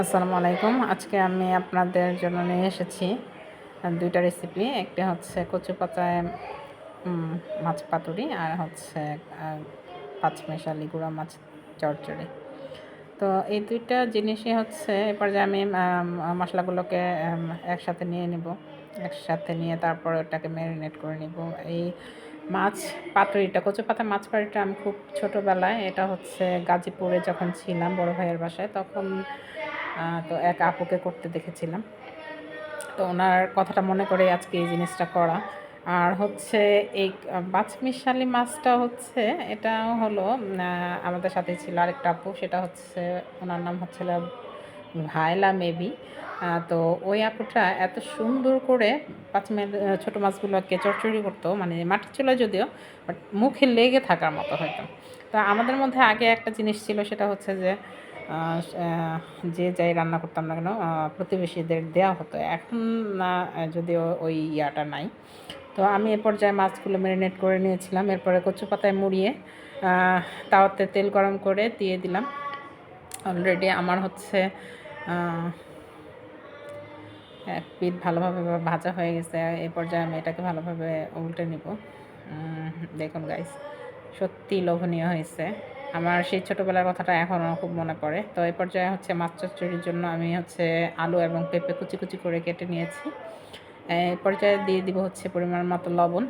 আসসালামু আলাইকুম। আজকে আমি আপনাদের জন্য নিয়ে এসেছি দুইটা রেসিপি একটা হচ্ছে কচু পাতায় মাছ পাতুরি আর হচ্ছে পাঁচমেশালি গুঁড়া মাছ চচ্চড়ি তো এই দুইটা জিনিসই হচ্ছে এরপর যে আমি মশলাগুলোকে একসাথে নিয়ে নিব। একসাথে নিয়ে তারপর ওটাকে ম্যারিনেট করে নিব। এই মাছ পাতুরিটা কচু পাতা মাছ পাতুরিটা আমি খুব ছোটোবেলায়, এটা হচ্ছে গাজীপুরে যখন ছিলাম বড় ভাইয়ের বাসায়, তখন তো এক আপুকে করতে দেখেছিলাম। তো ওনার কথাটা মনে করে আজকে এই জিনিসটা করা। আর হচ্ছে এই বাছমিশালি মাছটা হচ্ছে এটা হলো আমাদের সাথে ছিল আরেকটা আপু, সেটা হচ্ছে, ওনার নাম হচ্ছিল ভায়লা মেবি। তো ওই আপুটা এত সুন্দর করে পাঁচ মিনিট ছোটো মাছগুলোকে চড়চড়ি করতো মানে মাটির চুলা যদিও, বাট মুখে লেগে থাকার মতো হয়তো। তো আমাদের মধ্যে আগে একটা জিনিস ছিল, সেটা হচ্ছে যে যে যাই রান্না করতাম না কেন প্রতিবেশীদের দেওয়া হতো। এখন না যদিও ওই ইয়াটা নাই। তো আমি এ পর্যায়ে মাছগুলো ম্যারিনেট করে নিয়েছিলাম। এরপরে কচু পাতায় মুড়িয়ে তাওয়াতে তেল গরম করে দিয়ে দিলাম। অলরেডি আমার হচ্ছে এক পিঠ ভালোভাবে ভাজা হয়ে গেছে। এই পর্যায়ে আমি এটাকে ভালোভাবে উল্টে নিব। দেখুন গাইস সত্যি লোভনীয় হয়েছে। আমার সেই ছোটোবেলার কথাটা এখনও খুব মনে পড়ে। তো এই পর্যায়ে হচ্ছে মাছ চচ্চড়ির জন্য আমি হচ্ছে আলু এবং পেঁপে কুচি কুচি করে কেটে নিয়েছি। এই পর্যায়ে দিয়ে দিব হচ্ছে পরিমাণ মতো লবণ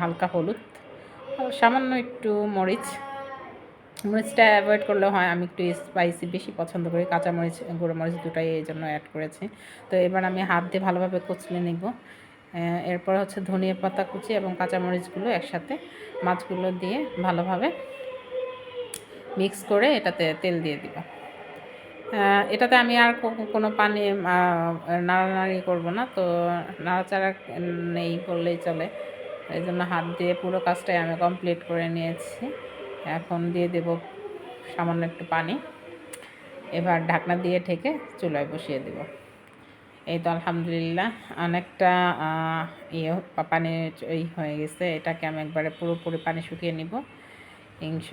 হালকা হলুদ সামান্য একটু মরিচ। মরিচটা অ্যাভয়েড করলে হয়, আমি একটু স্পাইসি বেশি পছন্দ করি। কাঁচা মরিচ, গুঁড়ো মরিচ দুটাই এই জন্য অ্যাড করেছি। তো এবার আমি হাত দিয়ে ভালোভাবে কুচলে নিব। এরপর হচ্ছে ধনিয়া পাতা কুচি এবং কাঁচা মরিচগুলো একসাথে মাছগুলো দিয়ে ভালোভাবে মিক্স করে এটাতে তেল দিয়ে দিব। এটাতে আমি আর কোনো পানি নাড়ানাড়ি করব না। তো নাড়াচাড়া নেই বললেই চলে। এই জন্য হাত দিয়ে পুরো কাজটাই আমি কমপ্লিট করে নিয়েছি। এখন দিয়ে দেব সামান্য একটু পানি। এবার ঢাকনা দিয়ে ঢেকে চুলায় বসিয়ে দেব। এই তো আলহামদুলিল্লাহ। অনেকটা ইয়ে পানি হয়ে গেছে। এটাকে আমি একবারে পুরোপুরি পানি শুকিয়ে নিব। ইনশা